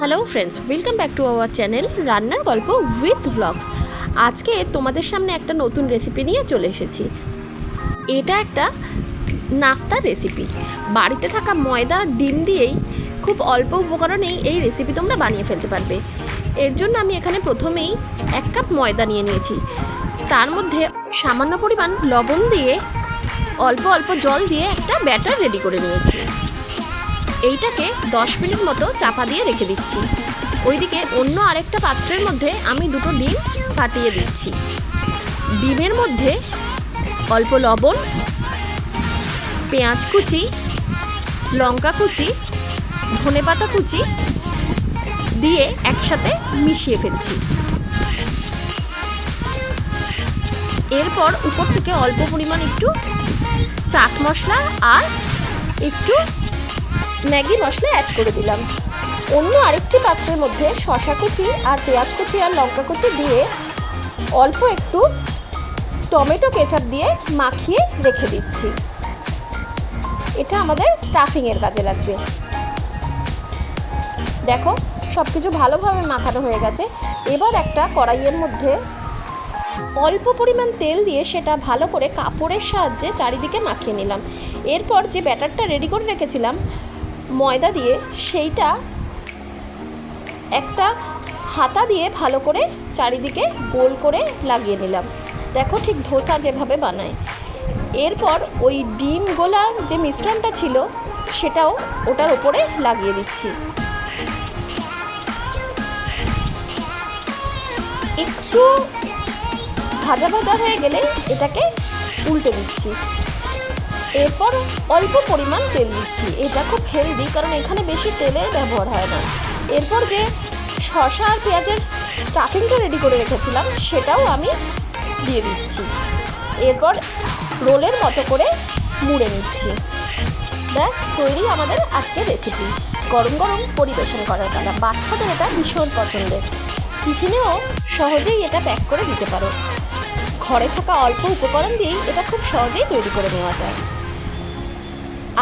Hello friends welcome back to our channel রান্নার গল্প with vlogs আজকে তোমাদের সামনে একটা নতুন রেসিপি নিয়ে চলে এসেছি। এটা একটা নাস্তার রেসিপি বাড়িতে থাকা ময়দা, ডিম দিয়েই খুব অল্প উপকরণেই এই রেসিপি তোমরা বানিয়ে ফেলতে পারবে। এর জন্য আমি এখানে প্রথমেই এক কাপ ময়দা নিয়ে নিয়েছি। তার মধ্যে সামান্য পরিমাণ লবণ দিয়ে অল্প অল্প জল দিয়ে একটা ব্যাটার রেডি করে নিয়েছি। এইটাকে দশ মিনিট মতো চাপা দিয়ে রেখে দিচ্ছি। ওইদিকে অন্য আরেকটা পাত্রের মধ্যে আমি দুটো ডিম ফাটিয়ে দিচ্ছি। ডিমের মধ্যে অল্প লবণ, পেঁয়াজ কুচি, লঙ্কা কুচি ধনেপাতা কুচি দিয়ে একসাথে মিশিয়ে ফেলছি। এরপর উপর থেকে অল্প পরিমাণ একটু চাট মশলা আর একটু ম্যাগি মশলা অ্যাড করে দিলাম। অন্য আরেকটি পাত্রের মধ্যে শশা কুচি আর পেঁয়াজ কুচি আর লঙ্কা কুচি দিয়ে অল্প একটু টমেটো কেচাপ দিয়ে মাখিয়ে রেখে দিচ্ছি। এটা আমাদের স্টাফিংয়ের কাজে লাগবে। দেখো সব কিছু ভালোভাবে মাখানো হয়ে গেছে। এবার একটা কড়াইয়ের মধ্যে অল্প পরিমাণ তেল দিয়ে সেটা ভালো করে কাপড়ের সাহায্যে চারিদিকে মাখিয়ে নিলাম। এরপর যে ব্যাটারটা রেডি করে রেখেছিলাম ময়দা দিয়ে সেইটা একটা হাতা দিয়ে ভালো করে চারিদিকে গোল করে লাগিয়ে নিলাম। দেখো ঠিক ধোসা যেভাবে বানায়। এরপর ওই ডিম গোলার যে মিশ্রণটা ছিল, সেটাও ওটার ওপরে লাগিয়ে দিচ্ছি। একটু ভাজা ভাজা হয়ে গেলে এটাকে উল্টে দিচ্ছি। এরপর অল্প পরিমাণ তেল দিচ্ছি। এটা খুব হেলদি কারণ এখানে বেশি তেলের ব্যবহার হয় না। এরপর যে শশা আর পেঁয়াজের স্টাফিংটা রেডি করে রেখেছিলাম, সেটাও আমি দিয়ে দিচ্ছি। এরপর রোলের মতো করে মুড়ে নিচ্ছি। ব্যাস, তৈরি আমাদের আজকের রেসিপি গরম গরম পরিবেশন করার পালা। বাচ্চাদের এটা ভীষণ পছন্দের। টিফিনেও সহজেই এটা প্যাক করে দিতে পারো। ঘরে থাকা অল্প উপকরণ দিয়েই এটা খুব সহজেই তৈরি করে নেওয়া যায়।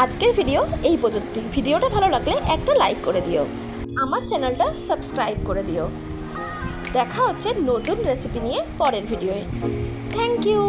আজকের ভিডিও এই পর্যন্ত ভিডিওটা ভালো লাগলে একটা লাইক করে দিও। আমার চ্যানেলটা সাবস্ক্রাইব করে দিও। দেখা হচ্ছে নতুন রেসিপি নিয়ে পরের ভিডিওয়ে। Thank you